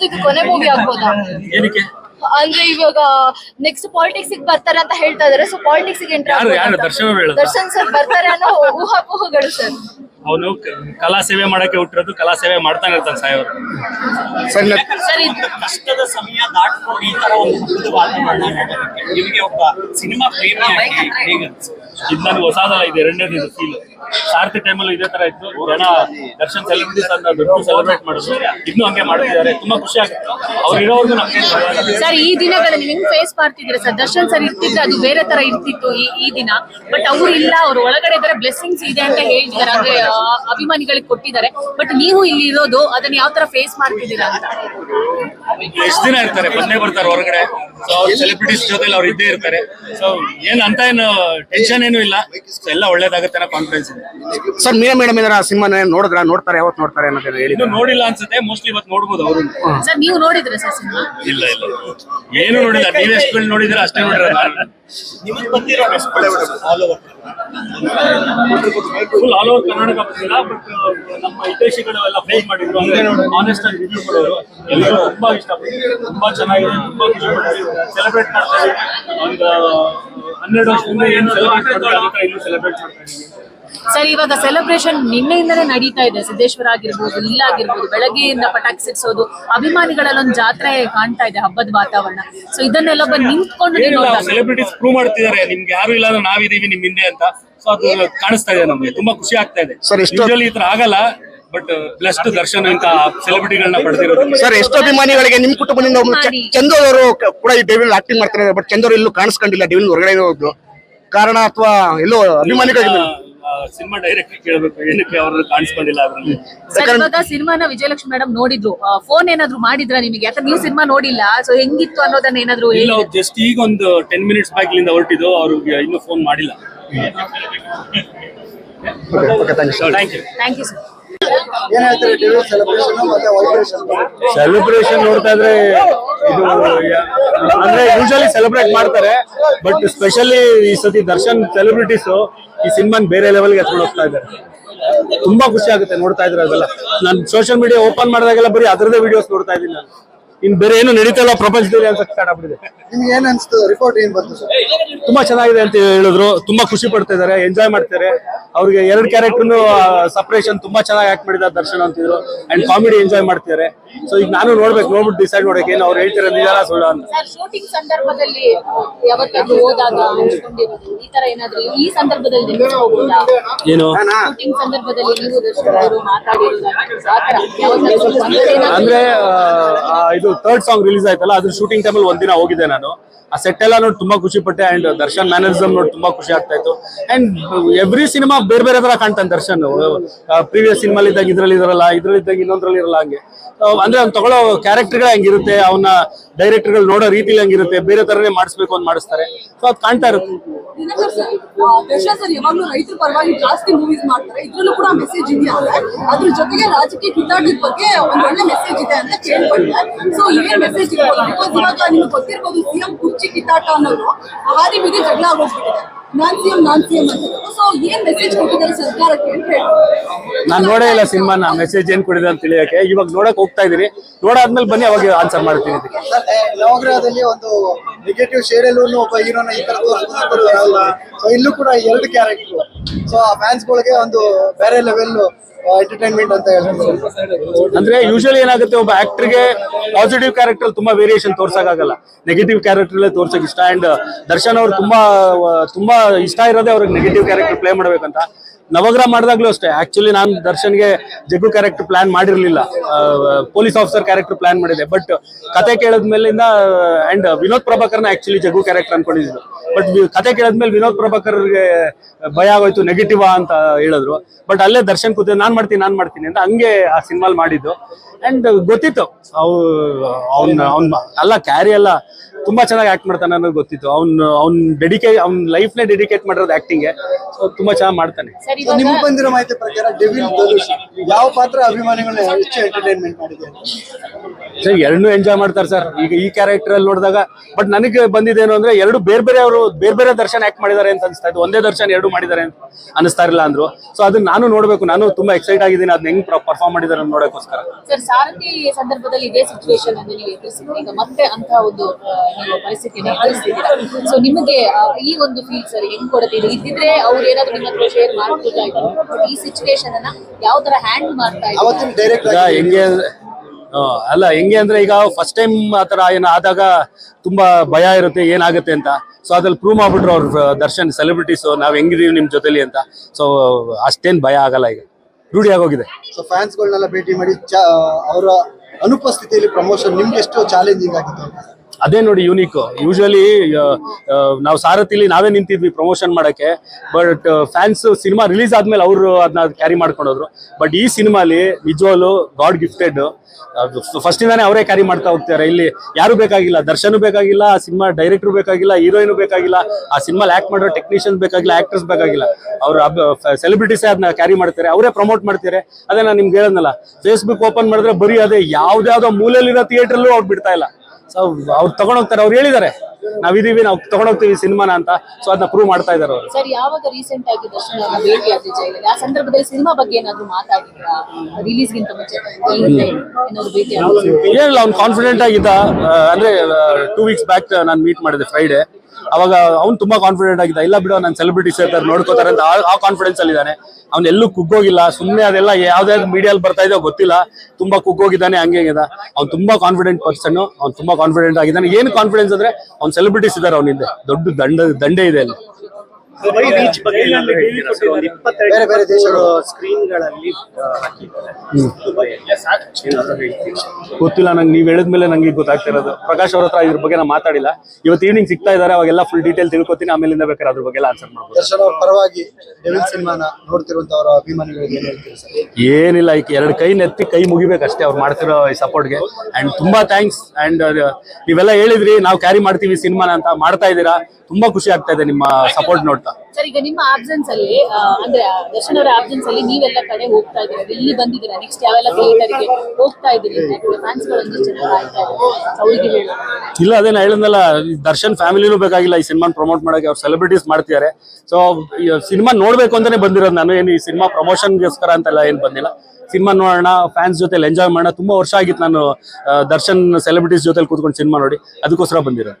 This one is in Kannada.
ಇದು ಕೊನೆ ಮೂವಿ ಆಗ್ಬೋದಾ? ಏನಕ್ಕೆ? ಅಂದ್ರೆ ಇವಾಗ ನೆಕ್ಸ್ಟ್ ಪಾಲಿಟಿಕ್ಸ್ ಬರ್ತಾರೆ ಅಂತ ಹೇಳ್ತಾ ಇದಾರೆ ಸೊ ಪಾಲಿಟಿಕ್ಸ್ಗೆ ಎಂಟ್ರಿ ಯಾರು ಯಾರು? ದರ್ಶನ್ ಅವ್ರು ಹೇಳೋದು. ದರ್ಶನ್ ಸರ್ ಬರ್ತಾರೆ ಅನ್ನೋ ಊಹಾಪೋಹಗಳು ಸರ್ ಅವನು ಕಲಾ ಸೇವೆ ಮಾಡಕ್ಕೆ ಹುಟ್ಟಿರೋದು ಕಲಾ ಸೇವೆ ಮಾಡ್ತಾನೆ ಇರ್ತಾನೆ ಸಾಯ್ ಸರ್ ಇದು ಕಷ್ಟದ ಸಮಯ ದಾಟ್ಕೊಂಡು ಈ ತರ ಒಂದು ವಾತಾವರಣ. ನಿಮಗೆ ಒಬ್ಬ ಸಿನಿಮಾ ಪ್ರೇಮಿ? ಇದು ನನಗೆ ಹೊಸಾದಲ್ಲ ಇದು ಎರಡನೇದು ಇದು ಫೀಲ್ ಸಾರ್ತಿ ಟೈಮಲ್ಲೂ ಇದೇ ತರ ಇತ್ತು. ಜನ ದರ್ಶನ್ ಸೆಲೆಬ್ರಿಟೀಸ್ ಅಂತ ದೊಡ್ಡ ಸೆಲೆಬ್ರೇಟ್ ಮಾಡಿದ್ರು. ಇನ್ನೂ ಹಂಗೆ ಮಾಡ್ತಿದ್ದಾರೆ. ತುಂಬಾ ಖುಷಿ ಆಗುತ್ತೆ. ಅವ್ರು ಇರೋವರೆಗೂ ನಮ್ಗೆ ಸರ್, ಈ ದಿನಗಳಲ್ಲಿ ಹೆಂಗ್ ಫೇಸ್ ಮಾಡ್ತಿದ್ರೆ ಸರ್? ದರ್ಶನ್ ಸರ್ ಇರ್ತಿದ್ರೆ ಅದು ಬೇರೆ ತರ ಇರ್ತಿತ್ತು ಈ ಈ ದಿನ. ಬಟ್ ಅವ್ರು ಇಲ್ಲ, ಅವ್ರ ಒಳಗಡೆ ಇದಾರೆ ಬ್ಲೆಸ್ಸಿಂಗ್ಸ್ ಇದೆ ಅಂತ ಹೇಳ್ತಿದ್ದಾರೆ. ಅಂದ್ರೆ ಅಭಿಮಾನಿಗಳಿಗೆ ಕೊಟ್ಟಿದ್ದಾರೆ. ಬಟ್ ನೀವು ಇಲ್ಲಿ ಇರೋದು ಅದನ್ನ ಯಾವ ತರ ಫೇಸ್ ಮಾಡ್ತಿದ್ದೀರಾ ಅಂತ? ಎಷ್ಟು ದಿನ ಇರ್ತಾರೆ? ಬಂದೇ ಬರ್ತಾರೆ ಹೊರಗಡೆ. ಸೊ ಅವ್ರ ಸೆಲೆಬ್ರಿಟೀಸ್ ಜೊತೆ ಅವ್ರು ಇದ್ದೇ ಇರ್ತಾರೆ. ಸೊ ಏನ್ ಅಂತ ಏನು ಟೆನ್ಷನ್ ಏನು ಇಲ್ಲ. ಸೊ ಎಲ್ಲ ಒಳ್ಳೇದಾಗುತ್ತೆ ಅನ್ನೋ ಕಾನ್ಫಿಡೆನ್ಸ್ ಇದೆ. ಸರ್ ಮೀರಾ ಮೇಡಮ್ ಏನಾರ ಸಿನಿಮಾ ನೋಡಿದ್ರ? ನೋಡ್ತಾರೆ ಯಾವತ್ತು ನೋಡ್ತಾರೆ ಅನ್ನೋದನ್ನ ಹೇಳಿ ಇನ್ನು ನೋಡಿಲ್ಲ ಅನ್ಸುತ್ತೆ. ಮೋಸ್ಟ್ಲಿ ಇವತ್ತು ನೋಡ್ಬೋದು ಅವರು. ಸರ್ ನೀವು ನೋಡಿದ್ರೆ ಸರ್ ಸಿನಿಮಾ? ಇಲ್ಲ ಇಲ್ಲ. ಏನು ನೋಡಿಲ್ಲ. ನೀವ್ ಎಷ್ಟು ನೋಡಿದ್ರೆ ಅಷ್ಟೇ over full all over Karnataka ಬಂದಿಲ್ಲ ಬಟ್ ನಮ್ಮ ಹಿತೈಷಿಗಳು ಎಲ್ಲ ಫೋನ್ ಮಾಡಿದ್ರು ಅಂದ್ರೆ ಆನೆಸ್ಟ್ ಆಗಿ ರಿವ್ಯೂ ಕೊಡೋರು. ಎಲ್ಲರೂ ತುಂಬಾ ಇಷ್ಟಪಟ್ಟು ತುಂಬಾ ಚೆನ್ನಾಗಿದೆ ತುಂಬಾ ಖುಷಿ ಪಟ್ಟು ಸೆಲೆಬ್ರೇಟ್ ಮಾಡ್ತಾ ಇದ್ದೀವಿ ಒಂದು ಹನ್ನೆರಡು ವರ್ಷದಿಂದ ಏನು ಸೆಲೆಬ್ರೇಟ್ ಮಾಡ್ತಾರೆ ಅದೇ ಥರ ಇಲ್ಲೂ ಸೆಲೆಬ್ರೇಟ್ ಮಾಡ್ತಾ ಇದ್ದೀವಿ ಸರ್ ಇವಾಗ ಸೆಲೆಬ್ರೇಷನ್ ನಿನ್ನೆಯಿಂದಲೇ ನಡೀತಾ ಇದೆ. ಸಿದ್ದೇಶ್ವರ ಆಗಿರ್ಬೋದು ಇಲ್ಲಾಗಿರ್ಬೋದು ಬೆಳಗ್ಗೆಯಿಂದ ಪಟಾಕಿ ಸಿಡಿಸೋದು ಅಭಿಮಾನಿಗಳಲ್ಲೊಂದು ಜಾತ್ರೆ ಕಾಣ್ತಾ ಇದೆ ಹಬ್ಬದ ವಾತಾವರಣ. ಸೊ ಇದನ್ನೆಲ್ಲ ಬಂದು ನಿಂತ್ಕೊಂಡು ನೀವು ಏನಿಲ್ಲ ನೋಡ್ದಾಗ ಸೆಲೆಬ್ರಿಟೀಸ್ ಪ್ರೂವ್ ಮಾಡ್ತಿದ್ದಾರೆ. ನಿಮ್ಗೆ ಯಾರು ಇಲ್ಲ ಅಂದ್ರೆ ನಾವಿದೀವಿ ನಿಮ್ ಹಿಂದೆ ಅಂತ. ಸೊ ಅದು ಕಾಣಿಸ್ತಾ ಇದೆ ನಮ್ಗೆ. ತುಂಬಾ ಖುಷಿ ಆಗ್ತಾ ಇದೆ. Sir, ಎಷ್ಟೋ- ಯೂಶಲಿ ಈ ತರ ಆಗಲ್ಲ. ಬಟ್ ಬ್ಲೆಸ್ಟ್ ದರ್ಶನ್ ಅಂತ ಸೆಲೆಬ್ರಿಟಿಗಳನ್ನ ಪಡೆದಿರೋದು. ಸರ್ ಎಷ್ಟು ಅಭಿಮಾನಿಗಳಿಗೆ ನಿಮ್ ಕುಟುಂಬದಿಂದ ಒಬ್ರು ಚ- ಚಂದು ಅವರು ಕೂಡ ಈ ಡೆವಿಲ್ ಆಕ್ಟಿಂಗ್ ಮಾಡ್ತಾರೆ ಬಟ್ ಚಂದು ಅವರು ಎಲ್ಲೂ ಕಾಣಿಸ್ಕೊಂಡಿಲ್ಲ ಡೆವಿಲ್ ಹೊರಗಡೆ ಹೋದ್ರು ಕಾರಣ ಅಥವಾ ಎಲ್ಲೋ ಅಭಿಮಾನಿಗಳಿಗೆ ಸಿನಿಮಾ ಡೈರೆಕ್ಟ್ ಕೇಳಬೇಕು ಏನಕ್ಕೆ ಅವ್ರನ್ನ ಕಾಣಿಸ್ಕೊಂಡಿಲ್ಲ ಅದ್ರಲ್ಲಿ. ಸರ್ ಇವಾಗ ಸಿನಿಮಾನ ವಿಜಯಲಕ್ಷ್ಮಿ ಮೇಡಮ್ ನೋಡಿದ್ರು. ಫೋನ್ ಏನಾದ್ರು ಮಾಡಿದ್ರ ನಿಮಗೆ? ಯಾಕಂದ್ರೆ ನೀವು ಸಿನಿಮಾ ನೋಡಿಲ್ಲ ಸೊ ಹೆಂಗಿತ್ತು ಅನ್ನೋದನ್ನ ಏನಾದ್ರು ಇಲ್ಲ ಅವ್ರು ಜಸ್ಟ್ ಈಗ ಒಂದು ಟೆನ್ ಮಿನಿಟ್ಸ್ ಬ್ಯಾಕ್ ಇಲ್ಲಿಂದ ಹೊರಟಿದ್ದು ಅವ್ರಿಗೆ ಇನ್ನೂ ಫೋನ್ ಮಾಡಿಲ್ಲ. Okay thank you thank you sir ಏನ್ ಸೆಲೆಬ್ರೇಷನ್ ನೋಡ್ತಾ ಇದ್ರೆ ಇದು ಅಂದ್ರೆ ಯೂಶಲಿ ಸೆಲೆಬ್ರೇಟ್ ಮಾಡ್ತಾರೆ ಬಟ್ ಸ್ಪೆಷಲಿ ಈ ಸತಿ ದರ್ಶನ್ ಸೆಲೆಬ್ರಿಟೀಸ್ ಈ ಸಿನಿಮಾನ್ ಬೇರೆ ಲೆವೆಲ್ಗೆ ಎತ್ಕೊಂಡು ಹೋಗ್ತಾ ಇದ್ದಾರೆ. ತುಂಬಾ ಖುಷಿ ಆಗುತ್ತೆ ನೋಡ್ತಾ ಇದ್ರೆ ಅದೆಲ್ಲ. ನಾನು ಸೋಷಿಯಲ್ ಮೀಡಿಯಾ ಓಪನ್ ಮಾಡಿದಾಗೆಲ್ಲ ಬರೀ ಅದರದೇ ವಿಡಿಯೋಸ್ ನೋಡ್ತಾ ಇದ್ದೀನಿ ನಾನು. ಇನ್ ಬೇರೆ ಏನು ನಡೀತಾ ಇಲ್ಲ ಪ್ರಪಂಚದಲ್ಲಿ ಅಂತ ಸ್ಟಾರ್ಟ್ ಆಗ್ಬಿಟ್ಟಿದೆ. ನಿಮ್ಗೆ ಏನ್ ಅನ್ಸ್ತು? ರಿಪೋರ್ಟ್ ಏನ್ ಬಂತು ಸರ್ ತುಂಬಾ ಚೆನ್ನಾಗಿದೆ ಅಂತ ಹೇಳಿದ್ರು. ತುಂಬಾ ಖುಷಿ ಪಡ್ತಾ ಇದಾರೆ ಎಂಜಾಯ್ ಮಾಡ್ತಾರೆ. ಅವ್ರಿಗೆ ಎರಡು ಕ್ಯಾರೆಕ್ಟರ್ ಸಪರೇಷನ್ ತುಂಬಾ ಚೆನ್ನಾಗಿ ಆಕ್ಟ್ ಮಾಡಿದ್ದಾರೆ ದರ್ಶನ್ ಅಂತಿದ್ರು. ಅಂಡ್ ಕಾಮಿಡಿ ಎಂಜಾಯ್ ಮಾಡ್ತಿದ್ದಾರೆ. ಸೊ ಈಗ ನಾನು ನೋಡ್ಬೇಕು ನೋಡ್ಬಿಟ್ಟು ಡಿಸೈಡ್ ಮಾಡೋಕೆ ಏನು ಅವ್ರು ಹೇಳ್ತಾರೆ ನಿಜಾನ ಸುಳ್ಳ ಅಂತ. ಶೂಟಿಂಗ್ ಸಂದರ್ಭದಲ್ಲಿ ಯಾವತ್ತಾದ್ರೂ ಹೋದಾಗ ಹಂಚ್ಕೊಂಡಿರೋದು ಈ ತರ ಏನಾದ್ರು ಈ ಸಂದರ್ಭದಲ್ಲಿ ನೆನ್ಸ್ಕೋಬೋದಾ ಏನು? ಶೂಟಿಂಗ್ ಸಂದರ್ಭದಲ್ಲಿ ನೀವು ದರ್ಶನ್ ಅವರು ಮಾತಾಡಿರೋದು ಆ ತರ? ಯಾವತ್ತಾದ್ರೂ ಅಂದ್ರೆ ಆ, ಆ, ಇದು ಥರ್ಡ್ ಸಾಂಗ್ ರಿಲೀಸ್ ಆಯ್ತಲ್ಲ, ಅದ್ರ ಶೂಟಿಂಗ್ ಟೈಮಲ್ಲಿ ಒಂದಿನ ಹೋಗಿದ್ದೆ ನಾನು. ಆ ಸೆಟ್ ಎಲ್ಲ ನೋಡಿ ತುಂಬಾ ಖುಷಿ ಪಟ್ಟೆ ಅಂಡ್ ದರ್ಶನ್ ಮ್ಯಾನರಿಸಮ್ ನೋಡಿ ತುಂಬಾ ಖುಷಿ ಆಗ್ತಾ ಇತ್ತು. ಅಂಡ್ ಎವ್ರಿ ಸಿನಿಮಾ ಬೇರೆ ಬೇರೆ ತರ ಕಾಣ್ತಾನೆ ದರ್ಶನ್. ಪ್ರೀವಿಯಸ್ ಸಿನಿಮಾಲ್ ಇದ್ದಾಗ ಇದ್ರಲ್ಲಿ ಇರಲ್ಲ ಇದ್ರಲ್ಲಿ ಇದ್ದಾಗ ಇನ್ನೊಂದ್ರಲ್ಲಿ ಇರಲ್ಲ ಹಂಗೆ. ಅಂದ್ರೆ ಅವ್ನು ತಗೊಳ್ಳೋ ಕ್ಯಾರೆಕ್ಟರ್ಗಳು ಹೆಂಗಿರುತ್ತೆ, ಅವನ ಡೈರೆಕ್ಟರ್ಗಳು ನೋಡೋ ರೀತಿಲಿ ಹೆಂಗಿರುತ್ತೆ, ಬೇರೆ ತರನೇ ಮಾಡಿಸ್ಬೇಕು ಅಂತ ಮಾಡಿಸ್ತಾರೆ. ಸೊ ಅದು ಕಾಣ್ತಾ ಇರುತ್ತೆ. ದಿನಕರ್ ಸರ್ ಆ, ದರ್ಶನ್ ಸರ್ ಯಾವಾಗ್ಲೂ ರೈತರ ಪರವಾಗಿ ಜಾಸ್ತಿ ಮೂವೀಸ್ ಮಾಡ್ತಾರೆ. ಇದ್ರಲ್ಲೂ ಕೂಡ ಮೆಸೇಜ್ ಇದೆಯಾ ಅದ್ರ ಜೊತೆಗೆ ರಾಜಕೀಯ ಕಿತ್ತಾಟದ ಬಗ್ಗೆ ಒಂದು ಒಳ್ಳೆ ಮೆಸೇಜ್ ಇದೆ ಅಂತ ಕೇಳ್ಪಟ್ಟೆ ಸೊ ಏನ್ ಮೆಸೇಜ್ ಇರ್ಬೋದು ಬಿಕಾಸ್ ಇವಾಗ ನಿಮ್ಗೆ ಗೊತ್ತಿರ್ಬೋದು ಸಿಎಂ ಕುರ್ಚಿ ಕಿತ್ತಾಟ ಅನ್ನೋದು ಹಾದಿ ಬೀದಿ ಜಗಳ ಆಗೋಗ್ಬಿಟ್ಟಿದೆ. ನಾನ್ ಸಿಎಂ ನಾನ್ ಸಿಎಂ ಅಂತ ಸೊ ಏನ್ ಮೆಸೇಜ್ ಕೊಟ್ಟಿದ್ದಾರೆ ಸರ್ಕಾರಕ್ಕೆ ಅಂತ ಹೇಳಿ. ನಾನು ನೋಡೇ ಇಲ್ಲ ಸಿನಿಮಾನ ಮೆಸೇಜ್ ಏನ್ ಕೊಡಿದೆ ಅಂತ ತಿಳಿಯಕ್ಕೆ. ಇವಾಗ ನೋಡಕ್ ಹೋಗ್ತಾ ಇದೀನಿ ನೋಡಾದ್ಮೇಲೆ ಬನ್ನಿ ಅವಾಗ ಆನ್ಸರ್ ಮಾಡ್ತೀನಿ. ನವಗ್ರಹದಲ್ಲಿ ಒಂದು ನೆಗೆಟಿವ್ ಶೇರ್ ಅಲ್ಲೂ ಒಬ್ಬ ಹೀರೋನ ಈ ತರ ಸೊ ಇಲ್ಲೂ ಕೂಡ ಎರಡು ಕ್ಯಾರೆಕ್ಟರ್ ಸೊ ಆ ಫ್ಯಾನ್ಸ್ ಗಳಿಗೆ ಒಂದು ಬೇರೆ ಲೆವೆಲ್ ಎಂಟರ್ಟೈನ್ಮೆಂಟ್ ಅಂತ ಹೇಳ್ತಾರೆ ಅಂದ್ರೆ ಯೂಶಲಿ ಏನಾಗುತ್ತೆ, ಒಬ್ಬ ಆಕ್ಟರ್ಗೆ ಪಾಸಿಟಿವ್ ಕ್ಯಾರೆಕ್ಟರ್ ತುಂಬಾ ವೇರಿಯೇಷನ್ ತೋರ್ಸಕ್ಕಾಗಲ್ಲ ನೆಗೆಟಿವ್ ಕ್ಯಾರೆಕ್ಟರ್ ತೋರ್ಸಕ್ ಇಷ್ಟ. ಅಂಡ್ ದರ್ಶನ್ ಅವ್ರು ತುಂಬಾ ತುಂಬಾ ಇಷ್ಟ ಇರೋದೇ ಅವ್ರಿಗೆ ನೆಗೆಟಿವ್ ಕ್ಯಾರೆಕ್ಟರ್ ಪ್ಲೇ ಮಾಡ್ಬೇಕಂತ. ನವಗ್ರಹ ಮಾಡಿದಾಗ್ಲೂ ಅಷ್ಟೇ. ಆಕ್ಚುಲಿ ನಾನು ದರ್ಶನ್ಗೆ ಜಗ್ಗು ಕ್ಯಾರೆಕ್ಟರ್ ಪ್ಲಾನ್ ಮಾಡಿರ್ಲಿಲ್ಲ. ಪೊಲೀಸ್ ಆಫೀಸರ್ ಕ್ಯಾರೆಕ್ಟರ್ ಪ್ಲಾನ್ ಮಾಡಿದೆ. ಬಟ್ ಕತೆ ಕೇಳದ್ಮೇಲಿಂದ ಅಂಡ್ ವಿನೋದ್ ಪ್ರಭಾಕರ್ನ ಆಕ್ಚುಲಿ ಜಗ್ಗು ಕ್ಯಾರೆಕ್ಟರ್ ಅನ್ಕೊಂಡಿದ್ರು ಬಟ್ ಕತೆ ಕೇಳಿದ್ಮೇಲೆ ವಿನೋದ್ ಪ್ರಭಾಕರ್ಗೆ ಭಯ ಆಗೋಯ್ತು ನೆಗೆಟಿವ್ ಅಂತ ಹೇಳಿದ್ರು. ಬಟ್ ಅಲ್ಲೇ ದರ್ಶನ್ ಕೂತ ನಾನ್ ಮಾಡ್ತೀನಿ ನಾನ್ ಮಾಡ್ತೀನಿ ಅಂತ ಹಂಗೆ ಆ ಸಿನಿಮಾಲ್ ಮಾಡಿದ್ದು. ಅಂಡ್ ಗೊತ್ತಿತ್ತು, ಅವ್, ಅವ್ನ ಅವ್ನ, ಅಲ್ಲ ಕ್ಯಾರಿ ಎಲ್ಲ ತುಂಬಾ ಚೆನ್ನಾಗಿ ಆಕ್ಟ್ ಮಾಡ್ತಾನೆ ಅನ್ನೋದು ಗೊತ್ತಿತ್ತು. ಅವ್ನ್ ಅವ್ನ್ ಡೆಡಿಕೇಟ್ ಅವ್ನ ಲೈಫ್ನೇ ಡೆಡಿಕೇಟ್ ಮಾಡಿರೋದು ಆಕ್ಟಿಂಗ್ ಸೊ ತುಂಬಾ ಚೆನ್ನಾಗಿ ಮಾಡ್ತಾನೆ. ನಿಮ್ಗೆ ಬಂದಿರೋ ಮಾಹಿತಿ ಪ್ರಕಾರ ಡೆವಿಲ್ ಧನುಷ್ ಯಾವ ಪಾತ್ರ ಅಭಿಮಾನಿಗಳನ್ನ ಹೆಚ್ಚು ಎಂಟರ್ಟೈನ್ಮೆಂಟ್ ಮಾಡಿದೆ ಸರ್ ಎರಡನ್ನೂ ಎಂಜಾಯ್ ಮಾಡ್ತಾರೆ ಸರ್. ಈಗ ಈ ಕ್ಯಾರೆಕ್ಟರ್ ಅಲ್ಲಿ ನೋಡಿದಾಗ ಬಟ್ ನನಗೆ ಬಂದಿದ್ದೇನು ಅಂದ್ರೆ ಎರಡು ಬೇರೆ ಬೇರೆ ಅವರು ಬೇರೆ ಬೇರೆ ದರ್ಶನ್ ಆಕ್ಟ್ ಮಾಡಿದ್ದಾರೆ ಅಂತ ಅನಿಸ್ತಾ ಇತ್ತು. ಒಂದೇ ದರ್ಶನ್ ಎರಡು ಮಾಡಿದ್ದಾರೆ ಅಂತ ಅನಿಸ್ತಾ ಇಲ್ಲ ಅಂದ್ರು. ಸೊ ಅದನ್ನ ನಾನು ನೋಡ್ಬೇಕು. ನಾನು ತುಂಬಾ ಎಕ್ಸೈಟ್ ಆಗಿದ್ದೀನಿ. ಅದನ್ನ ಹೆಂಗ್ ಪರ್ಫಾರ್ಮ್ ಮಾಡಿದ್ದಾರೆ ಅಂತ ನೋಡೋಕ್ಕೋಸ್ಕರ. ಸರ್ ಸಾರಥಿ ಸಂದರ್ಭದಲ್ಲಿ ಇದೇ ಸಿಚುವೇಶನ್ ಅನ್ನು ನೀವು ಎದುರಿಸಿದ್ರೆ ಈಗ ಮತ್ತೆ ಅಂತ ಒಂದು ನೀವು ಪರಿಸ್ಥಿತಿಯನ್ನು ಸೊ ನಿಮಗೆ ಆ, ಈ ಒಂದು ಫೀಲ್ ಸರ್ ಹೆಂಗ್ ಕೊಡ್ತೀರಿ? ಇದ್ದಿದ್ರೆ ಅವ್ರು ಏನಾದ್ರು ನಿಮ್ಮ ಹತ್ರ ಶೇರ್ ಮಾಡ್ಕೊಳ್ತಾ ಇದ್ದಾರೆ ಬಟ್ ಈ ಸಿಚುವೇಶನ್ ಅನ್ನ ಯಾವ ತರ ಹ್ಯಾಂಡಲ್ ಮಾಡ್ತಾ ಇದ್ದಾರೆ ಅಲ್ಲ ಹೆಂಗೆ ಅಂದ್ರೆ ಈಗ ಫಸ್ಟ್ ಟೈಮ್ ಆತರ ಏನೋ ಆದಾಗ ತುಂಬಾ ಭಯ ಇರುತ್ತೆ ಏನಾಗುತ್ತೆ ಅಂತ. ಸೊ ಅದ್ರಲ್ಲಿ ಪ್ರೂವ್ ಮಾಡ್ಬಿಟ್ರು ಅವ್ರ ದರ್ಶನ್ ಸೆಲೆಬ್ರಿಟೀಸ್ ನಾವ್ ಹೆಂಗಿದೀವಿ ನಿಮ್ ಜೊತೆಲಿ ಅಂತ. ಸೊ ಅಷ್ಟೇನ್ ಭಯ ಆಗಲ್ಲ ಈಗ. ರೂಢಿ ಆಗೋಗಿದೆ. ಸೊ ಫ್ಯಾನ್ಸ್ಗಳನ್ನೆಲ್ಲ ಭೇಟಿ ಮಾಡಿ ಅವರ ಅನುಪಸ್ಥಿತಿಯಲ್ಲಿ ಪ್ರಮೋಷನ್ ನಿಮ್ಗೆ ಎಷ್ಟು ಚಾಲೆಂಜಿಂಗ್ ಆಗಿತ್ತು ಅದೇ ನೋಡಿ ಯೂನಿಕ್ ಯೂಶಲಿ ನಾವು ಸಾರಥಿಲಿ ನಾವೇ ನಿಂತಿದ್ವಿ ಪ್ರಮೋಷನ್ ಮಾಡಕ್ಕೆ ಬಟ್ ಫ್ಯಾನ್ಸ್ ಸಿನಿಮಾ ರಿಲೀಸ್ ಆದ್ಮೇಲೆ ಅವರು ಅದನ್ನ ಕ್ಯಾರಿ ಮಾಡ್ಕೊಂಡೋದ್ರು. ಬಟ್ ಈ ಸಿನಿಮಾಲಿ ವಿಜುವಲ್ ಗಾಡ್ ಗಿಫ್ಟೆಡ್ ಫಸ್ಟ್ ಇಂದಾನೆ ಅವರೇ ಕ್ಯಾರಿ ಮಾಡ್ತಾ ಹೋಗ್ತಾರೆ. ಇಲ್ಲಿ ಯಾರು ಬೇಕಾಗಿಲ್ಲ, ದರ್ಶನ್ ಬೇಕಾಗಿಲ್ಲ, ಆ ಸಿನಿಮಾ ಡೈರೆಕ್ಟರ್ ಬೇಕಾಗಿಲ್ಲ ಹೀರೋಯಿನ್ ಬೇಕಾಗಿಲ್ಲ, ಆ ಸಿನಿಮಾ ಆಕ್ಟ್ ಮಾಡೋ ಟೆಕ್ನಿಷಿಯನ್ಸ್ ಬೇಕಾಗಿಲ್ಲ ಆಕ್ಟರ್ಸ್ ಬೇಕಾಗಿಲ್ಲ. ಅವ್ರ ಸೆಲೆಬ್ರಿಟೀಸ್ ಅದನ್ನ ಕ್ಯಾರಿ ಮಾಡ್ತಾರೆ. ಅವರೇ ಪ್ರಮೋಟ್ ಮಾಡ್ತಾರೆ. ಅದೇ ನಾನು ನಿಮ್ಗೆ ಹೇಳದ್ನಲ್ಲ ಫೇಸ್ಬುಕ್ ಓಪನ್ ಮಾಡಿದ್ರೆ ಬರೀ ಅದೇ ಯಾವ್ದಾವ್ದೋ ಮೂಲೆಯಲ್ಲಿರೋ ಥಿಯೇಟರ್ಲ್ಲೂ ಅವ್ರು ಬಿಡ್ತಾ ಇಲ್ಲ. ಸೊ ಅವ್ರು ತಗೊಂಡೋಗ್ತಾರೆ ಅವ್ರು ಹೇಳಿದ್ದಾರೆ. ನಾವಿದೀವಿ ನಾವು ತಗೊಂಡೋಗ್ತೀವಿ ಸಿನಿಮಾನ ಅಂತ. ಸೊ ಅದನ್ನ ಪ್ರೂವ್ ಮಾಡ್ತಾ ಇದಾರೆ ಅವರು. ಸರ್ ಯಾವಾಗ ರೀಸೆಂಟ್ ಆಗಿ ದರ್ಶನ್ ಅವ್ರನ್ನ ಭೇಟಿ ಆದ್ರೆ ಜೈಲಲ್ಲಿ ಆ ಸಂದರ್ಭದಲ್ಲಿ ಸಿನಿಮಾ ಬಗ್ಗೆ ಏನಾದ್ರು ಮಾತಾಡಿದ್ರಾ? ರಿಲೀಸ್ ಗಿಂತ ಮುಂಚೆ ಏನಾದ್ರು ಭೇಟಿ ಏನಿಲ್ಲ ಅವ್ನು ಕಾನ್ಫಿಡೆಂಟ್ ಆಗಿದ್ದ. ಅಂದ್ರೆ ಟೂ ವೀಕ್ಸ್ ಬ್ಯಾಕ್ ನಾನು ಮೀಟ್ ಮಾಡಿದೆ ಫ್ರೈಡೆ ಅವಾಗ ಅವ್ನು ತುಂಬಾ ಕಾನ್ಫಿಡೆಂಟ್ ಆಗಿದೆ ಇಲ್ಲ ಬಿಡೋ, ನಾನು ಸೆಲೆಬ್ರಿಟೀಸ್ ಇರ್ತಾರೆ ನೋಡ್ಕೋತಾರೆ ಅಂತ ಆ- ಕಾನ್ಫಿಡೆನ್ಸ್ ಅಲ್ಲಿ ಇದ್ದಾನೆ. ಅವ್ನು ಎಲ್ಲೂ ಕುಗ್ಗೋಗಿಲ್ಲ. ಸುಮ್ಮನೆ ಅದೆಲ್ಲ ಯಾವ್ದೇ ಮೀಡಿಯಲ್ಲಿ ಬರ್ತಾ ಇದೆಯೋ ಗೊತ್ತಿಲ್ಲ. ತುಂಬಾ ಕುಗ್ಗೋಗಿದ್ದಾನೆ, ಹಂಗೆ ಹಿಂಗಿದೆ ಅವ್ನು ತುಂಬಾ ಕಾನ್ಫಿಡೆಂಟ್ ಪರ್ಸನ್ ಅವ್ನು ತುಂಬಾ ಕಾನ್ಫಿಡೆಂಟ್ ಆಗಿದ್ದಾನೆ. ಏನು ಕಾನ್ಫಿಡೆನ್ಸ್ ಅಂದ್ರೆ, ಅವ್ನು ಸೆಲೆಬ್ರಿಟೀಸ್ ಇದ್ದಾರೆ ಅವ್ನಿಂದ. ದೊಡ್ಡ ದಂಡ, ದಂಡೆ ಇದೆ ಅಲ್ಲಿ. ರೀಚ್ ಬಗ್ಗೆ ಏನಾದ್ರು ಹೇಳ್ತೀರಾ ಸರ್? ಒಂದು ಇಪ್ಪತ್ತೆರಡು ಬೇರೆ ಬೇರೆ ದೇಶಗಳು. ಸ್ಕ್ರೀನ್ಗಳಲ್ಲಿ ಹಾಕಿದ್ದಾರೆ. ದುಬೈಯಲ್ಲಿ ಏನಾದ್ರು ಹೇಳ್ತೀರಾ ಗೊತ್ತಿಲ್ಲ ನಂಗೆ ನೀವು ಹೇಳಿದ್ಮೇಲೆ ನಂಗೆ ಈಗ ಗೊತ್ತಾಗ್ತಾ ಇರೋದು. ಪ್ರಕಾಶ್ ಅವ್ರ ಹತ್ರ ಇದ್ರ ಬಗ್ಗೆ ನಾನು ಮಾತಾಡಿಲ್ಲ. ಇವತ್ತು ಈವ್ನಿಂಗ್ ಸಿಗ್ತಾ ಇದ್ದಾರೆ ಅವಾಗೆಲ್ಲ ಫುಲ್ ಡೀಟೇಲ್ ತಿಳ್ಕೊತೀನಿ ಆಮೇಲಿಂದ ಬೇಕಾದ್ರೆ ಅದ್ರ ಬಗ್ಗೆ ಎಲ್ಲ ಆನ್ಸರ್ ಮಾಡ್ಬೋದು. ದರ್ಶನ್ ಅವ್ರ ಪರವಾಗಿ ಡೆವಿಲ್ ಸಿನಿಮಾನ ನೋಡ್ತಿರುವಂತವರ ಅಭಿಮಾನಿಗಳಿಗೆ ಏನ್ ಹೇಳ್ತೀರಿ ಸರ್? ಏನಿಲ್ಲ ಈಗ ಎರಡು ಕೈ ನೆತ್ತಿ ಕೈ ಮುಗಿಬೇಕಷ್ಟೇ ಅವ್ರು ಮಾಡ್ತಿರೋ ಈ ಸಪೋರ್ಟ್ಗೆ. ಅಂಡ್ ತುಂಬಾ ಥ್ಯಾಂಕ್ಸ್ ಅಂಡ್ ನೀವೆಲ್ಲ ಹೇಳಿದ್ರಿ ನಾವು ಕ್ಯಾರಿ ಮಾಡ್ತೀವಿ ಸಿನಿಮಾನ ಅಂತ ಮಾಡ್ತಾ ಇದ್ದೀರಾ. ತುಂಬಾ ಖುಷಿ ಆಗ್ತಾ ಇದೆ ನಿಮ್ಮ ಸಪೋರ್ಟ್ ನೋಡ್ತಾ. ಸರ್ ಈಗ ನಿಮ್ಮ ಆಬ್ಸೆನ್ಸ್ ಅಲ್ಲಿ ಅಂದ್ರೆ ದರ್ಶನ್ ಅವರ ಆಬ್ಸೆನ್ಸ್ ಅಲ್ಲಿ ನೀವೆಲ್ಲ ಕಡೆ ಹೋಗ್ತಾ ಇದ್ದೀರಾ? ಇಲ್ಲಿ ಬಂದಿದ್ದೀರಾ? ನೆಕ್ಸ್ಟ್ ಯಾವೆಲ್ಲ ಥಿಯೇಟರ್ಗೆ ಹೋಗ್ತಾ ಇದ್ದೀರಿ? ಇಲ್ಲ ಅದೇ ನಾ ಹೇಳಿದ್ನಲ್ಲ ದರ್ಶನ್ ಫ್ಯಾಮಿಲಿನೂ ಬೇಕಾಗಿಲ್ಲ ಈ ಸಿನಿಮಾ ಪ್ರಮೋಟ್ ಮಾಡೋಕೆ ಅವ್ರು ಸೆಲೆಬ್ರಿಟೀಸ್ ಮಾಡ್ತಿದ್ದಾರೆ. ಸೊ ಸಿನಿಮಾ ನೋಡ್ಬೇಕು ಅಂತಾನೆ ಬಂದಿರೋದು ನಾನು. ಏನು ಈ ಸಿನಿಮಾ ಪ್ರಮೋಷನ್ಗೋಸ್ಕರ ಅಂತೆಲ್ಲ ಏನು ಬಂದಿಲ್ಲ. ಸಿನಿಮಾ ನೋಡೋಣ ಫ್ಯಾನ್ಸ್ ಜೊತೆ ಎಂಜಾಯ್ ಮಾಡೋಣ. ತುಂಬಾ ವರ್ಷ ಆಗಿತ್ತು ನಾನು ದರ್ಶನ್ ಸೆಲೆಬ್ರಿಟೀಸ್ ಜೊತೆ ಕೂತ್ಕೊಂಡು ಸಿನಿಮಾ ನೋಡಿ. ಅದಕ್ಕೋಸ್ಕರ ಬಂದಿರೋದು.